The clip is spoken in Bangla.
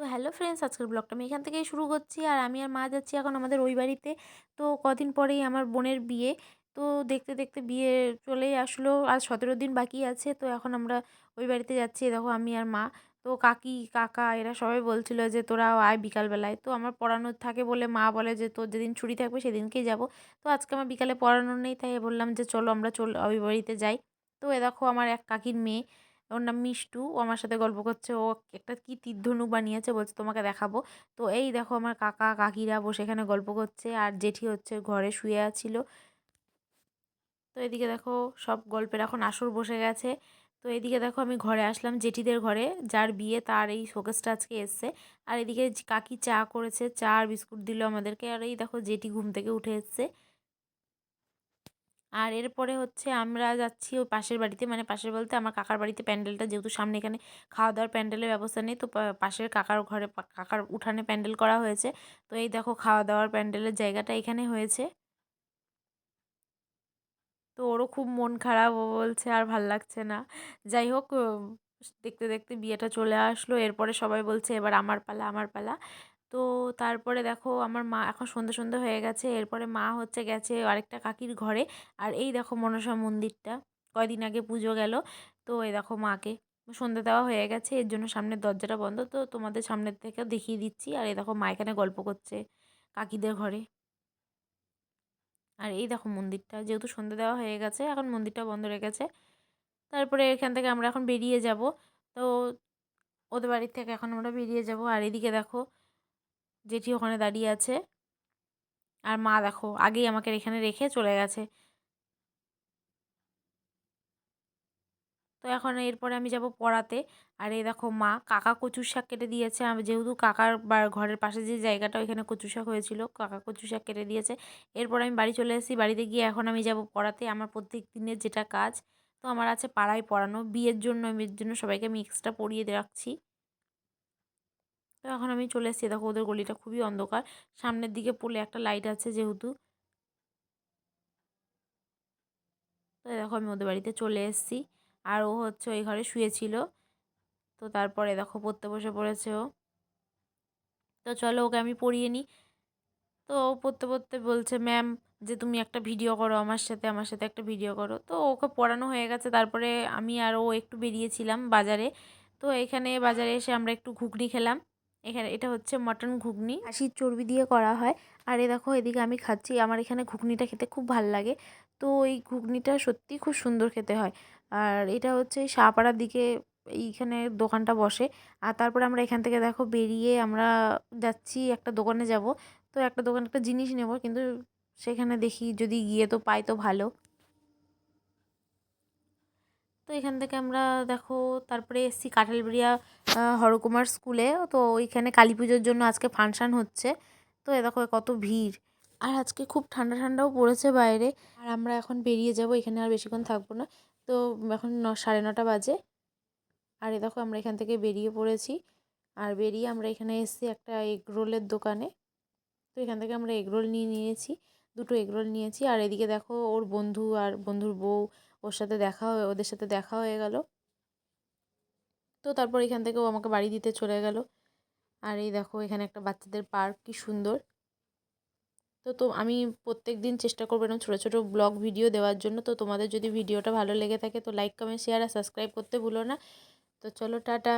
তো হ্যালো ফ্রেন্ডস, আজকের ব্লগটা আমি এখান থেকেই শুরু করছি। আর আমি আর মা যাচ্ছি এখন আমাদের ওই বাড়িতে। তো কদিন পরেই আমার বোনের বিয়ে। তো দেখতে দেখতে বিয়ে চলেই আসলো। আর সতেরো দিন বাকি আছে। তো এখন আমরা ওই বাড়িতে যাচ্ছি। দেখো আমি আর মা। তো কাকি, কাকা এরা সবাই বলছিল যে তোরাও আয় বিকালবেলায়। তো আমার পড়ানোর থাকে বলে মা বলে যে তোর যেদিন ছুটি থাকবে সেদিনকেই যাব। তো আজকে আমার বিকালে পড়ানোর নেই, তাই বললাম যে চলো আমরা চল ওই বাড়িতে যাই। তো এ দেখো আমার এক কাকির মেয়ে। ওর নাম মিষ্টু। ও আমার সাথে গল্প করছে। ও একটা কি তীরধনুক বানিয়েছে, বলছে তোমাকে দেখাবো। তো এই দেখো আমার কাকা, কাকিরা বসে এখানে গল্প করছে আর জেঠি হচ্ছে ঘরে শুয়ে আছিল। তো এদিকে দেখো সব গল্পের এখন আসর বসে গেছে। তো এদিকে দেখো আমি ঘরে আসলাম জেঠিদের ঘরে, যার বিয়ে তার এই শোকেসটা আজকে এসছে। আর এদিকে কাকি চা করেছে, চা আর বিস্কুট দিল আমাদেরকে। আর এই দেখো জেঠি ঘুম থেকে উঠে এসছে। আর এরপরে হচ্ছে আমরা যাচ্ছি ওই পাশের বাড়িতে মানে পাশের বলতে আমার কাকার বাড়িতে প্যান্ডেলটা যেহেতু সামনে এখানে খাওয়া দাওয়ার প্যান্ডেলের ব্যবস্থা নেই, তো পাশের কাকার ঘরে কাকার উঠানে প্যান্ডেল করা হয়েছে। তো এই দেখো খাওয়া দাওয়ার প্যান্ডেলের জায়গাটা এখানে হয়েছে। তো ওরও খুব মন খারাপ, ও বলছে আর ভালো লাগছে না। যাই হোক দেখতে দেখতে বিয়েটা চলে আসলো, এরপরে সবাই বলছে এবার আমার পালা আমার পালা। তো তারপরে দেখো আমার মা এখন সন্ধে সন্ধে হয়ে গেছে। এরপরে মা হচ্ছে গেছে আরেকটা কাকির ঘরে। আর এই দেখো মনসা মন্দিরটা, কয়দিন আগে পুজো গেল। তো এই দেখো মাকে। সন্ধে দেওয়া হয়ে গেছে, এর জন্য সামনের দরজাটা বন্ধ। তো তোমাদের সামনের থেকেও দেখিয়ে দিচ্ছি। আর এই দেখো মা এখানে গল্প করছে কাকিদের ঘরে। আর এই দেখো মন্দিরটা, যেহেতু সন্ধে দেওয়া হয়ে গেছে, এখন মন্দিরটা বন্ধ রেখেছে তারপরে এখান থেকে আমরা এখন বেরিয়ে যাব। তো ওদের বাড়ির থেকে এখন আমরা বেরিয়ে যাব। আর এদিকে দেখো জেঠি ওখানে দাঁড়িয়ে আছে। আর মা দেখো, আগেই আমাকে এখানে রেখে চলে গেছে। তো এখন এরপরে আমি যাব পড়াতে। আর এই দেখো মা, কাকা কচুর শাক কেটে দিয়েছে। আমি যেহেতু কাকার বা ঘরের পাশে যে জায়গাটা, ওইখানে কচু শাক হয়েছিল, কাকা কচু শাক কেটে দিয়েছে। এরপর আমি বাড়ি চলে এসেছি। বাড়িতে গিয়ে এখন আমি যাব পড়াতে। আমার প্রত্যেক দিনের যেটা কাজ, তো আমার আছে পাড়ায় পড়ানো। বিয়ের জন্য আমি জন্য সবাইকে আমি এক্সট্রা পড়িয়ে রাখছি। তো এখন আমি চলে এসেছি দেখো ওদের গলিটা খুবই অন্ধকার। সামনের দিকে পোলে একটা লাইট আছে যেহেতু। তো দেখো আমি ওদের বাড়িতে চলে এসেছি। আর ও হচ্ছে ওই ঘরে শুয়েছিল। তো তারপরে দেখো পড়তে বসে পড়েছে ও। তো চলো ওকে আমি পড়িয়ে নিই। তো ও পড়তে পড়তে বলছে ম্যাম যে তুমি একটা ভিডিও করো আমার সাথে আমার সাথে একটা ভিডিও করো। তো ওকে পড়ানো হয়ে গেছে। তারপরে আমি আর ও একটু বেরিয়েছিলাম বাজারে। তো এখানে বাজারে এসে আমরা একটু ঘুগনি খেলাম। এখানে এটা হচ্ছে মটন ঘুগনি। হাসির চর্বি দিয়ে করা হয়। আর এ দেখো, এদিকে আমি খাচ্ছি। আমার এখানে ঘুগনিটা খেতে খুব ভালো লাগে। তো এই ঘুগনিটা সত্যি খুব সুন্দর খেতে হয়। আর এটা হচ্ছে শাহপাড়ার দিকে এইখানে দোকানটা বসে। আর তারপরে আমরা এখান থেকে দেখো বেরিয়ে আমরা যাচ্ছি, একটা দোকানে যাব। তো একটা দোকানে একটা জিনিস নেব, কিন্তু সেখানে দেখি যদি গিয়ে তো পাই তো ভালো। তো এখান থেকে আমরা দেখো, তারপরে এসছি কাঁঠালবেড়িয়া হরকুমার স্কুলে তো ওইখানে কালী পুজোর জন্য আজকে ফাংশান হচ্ছে। তো এ দেখো কত ভিড়। আর আজকে খুব ঠান্ডা ঠান্ডাও পড়েছে বাইরে। আর আমরা এখন বেরিয়ে যাব, এখানে আর বেশিক্ষণ থাকব না। তো এখন ন, সাড়ে নটা বাজে। আর এ দেখো, আমরা এখান থেকে বেরিয়ে পড়েছি। আর বেরিয়ে আমরা এখানে এসেছি একটা এগ রোলের দোকানে। তো এখান থেকে আমরা এগ রোল নিয়ে নিয়েছি। দুটো এগ রোল নিয়েছি। আর এদিকে দেখো ওর বন্ধু আর বন্ধুর বউ ওর সাথে দেখা হয়ে, ওদের সাথে দেখা হয়ে গেল। তো তারপর এখান থেকে ও আমাকে বাড়ি দিতে চলে গেল। আর এই দেখো এখানে একটা বাচ্চাদের পার্ক, কি সুন্দর। তো তো আমি প্রত্যেক দিন চেষ্টা করব এরকম ছোটো ছোটো ব্লগ ভিডিও দেওয়ার জন্য। তো তোমাদের যদি ভিডিওটা ভালো লেগে থাকে তো লাইক, কমেন্ট শেয়ার আর সাবস্ক্রাইব করতে ভুলো না। তো চলো, টাটা।